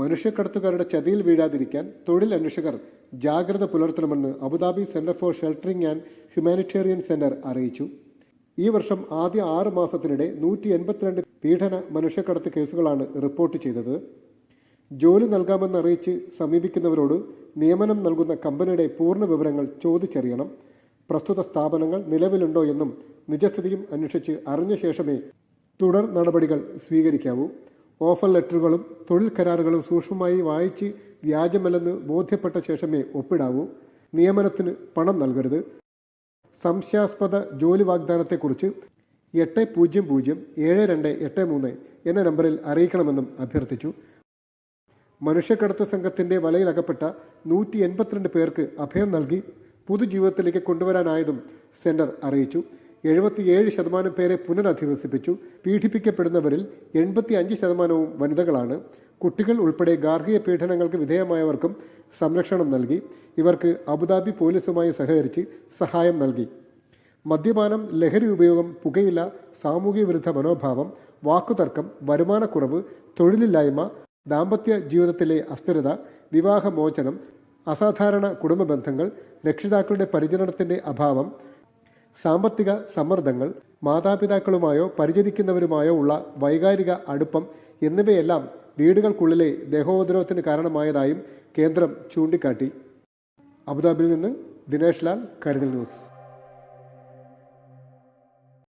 മനുഷ്യക്കടത്തുകാരുടെ ചതിയിൽ വീഴാതിരിക്കാൻ തൊഴിൽ അന്വേഷകർ ജാഗ്രത പുലർത്തണമെന്ന് Abu Dhabi centre for sheltering and humanitarian centre അറിയിച്ചു. ഈ വർഷം ആദ്യ ആറ് മാസത്തിനിടെ നൂറ്റി എൺപത്തിരണ്ട് പീഡന മനുഷ്യക്കടത്ത് കേസുകളാണ് റിപ്പോർട്ട് ചെയ്തത്. ജോലി നൽകാമെന്ന് അറിയിച്ച് സമീപിക്കുന്നവരോട് നിയമനം നൽകുന്ന കമ്പനിയുടെ പൂർണ വിവരങ്ങൾ ചോദിച്ചറിയണം. പ്രസ്തുത സ്ഥാപനങ്ങൾ നിലവിലുണ്ടോ എന്നും നിജസ്ഥിതിയും അന്വേഷിച്ച് അറിഞ്ഞ ശേഷമേ തുടർ നടപടികൾ സ്വീകരിക്കാവൂ. ഓഫർ ലെറ്ററുകളും തൊഴിൽ കരാറുകളും സൂക്ഷ്മമായി വായിച്ച് വ്യാജമല്ലെന്ന് ബോധ്യപ്പെട്ട ശേഷമേ ഒപ്പിടാവൂ. നിയമനത്തിന് പണം നൽകരുത്. സംശയാസ്പദ ജോലി വാഗ്ദാനത്തെക്കുറിച്ച് എട്ട് പൂജ്യം പൂജ്യം ഏഴ് രണ്ട് എട്ട് മൂന്ന് എന്ന നമ്പറിൽ അറിയിക്കണമെന്നും അഭ്യർത്ഥിച്ചു. മനുഷ്യക്കടത്ത് സംഘത്തിന്റെ വലയിലകപ്പെട്ട നൂറ്റി എൺപത്തിരണ്ട് പേർക്ക് അഭയം നൽകി പുതുജീവിതത്തിലേക്ക് കൊണ്ടുവരാനായതും സെന്റർ അറിയിച്ചു. എഴുപത്തിയേഴ് ശതമാനം പേരെ പുനരധിവസിപ്പിച്ചു. പീഡിപ്പിക്കപ്പെടുന്നവരിൽ എൺപത്തി അഞ്ച് ശതമാനവും വനിതകളാണ്. കുട്ടികൾ ഉൾപ്പെടെ ഗാർഹിക പീഡനങ്ങൾക്ക് വിധേയമായവർക്കും സംരക്ഷണം നൽകി. ഇവർക്ക് അബുദാബി പോലീസുമായി സഹകരിച്ച് സഹായം നൽകി. മദ്യപാനം ലഹരി ഉപയോഗം പുകയില സാമൂഹ്യ വിരുദ്ധ മനോഭാവം വാക്കുതർക്കം വരുമാനക്കുറവ് തൊഴിലില്ലായ്മ ദാമ്പത്യ ജീവിതത്തിലെ അസ്ഥിരത വിവാഹമോചനം അസാധാരണ കുടുംബ ബന്ധങ്ങൾ രക്ഷിതാക്കളുടെ പരിചരണത്തിന്റെ അഭാവം സാമ്പത്തിക സമ്മർദ്ദങ്ങൾ മാതാപിതാക്കളുമായോ പരിചരിക്കുന്നവരുമായോ ഉള്ള വൈകാരിക അടുപ്പം എന്നിവയെല്ലാം വീടുകൾക്കുള്ളിലെ ദേഹോപദ്രവത്തിന് കാരണമായതായും കേന്ദ്രം ചൂണ്ടിക്കാട്ടി. അബുദാബിയിൽ നിന്ന് ദിനേഷ് ലാൽ കരുതൽ ന്യൂസ്.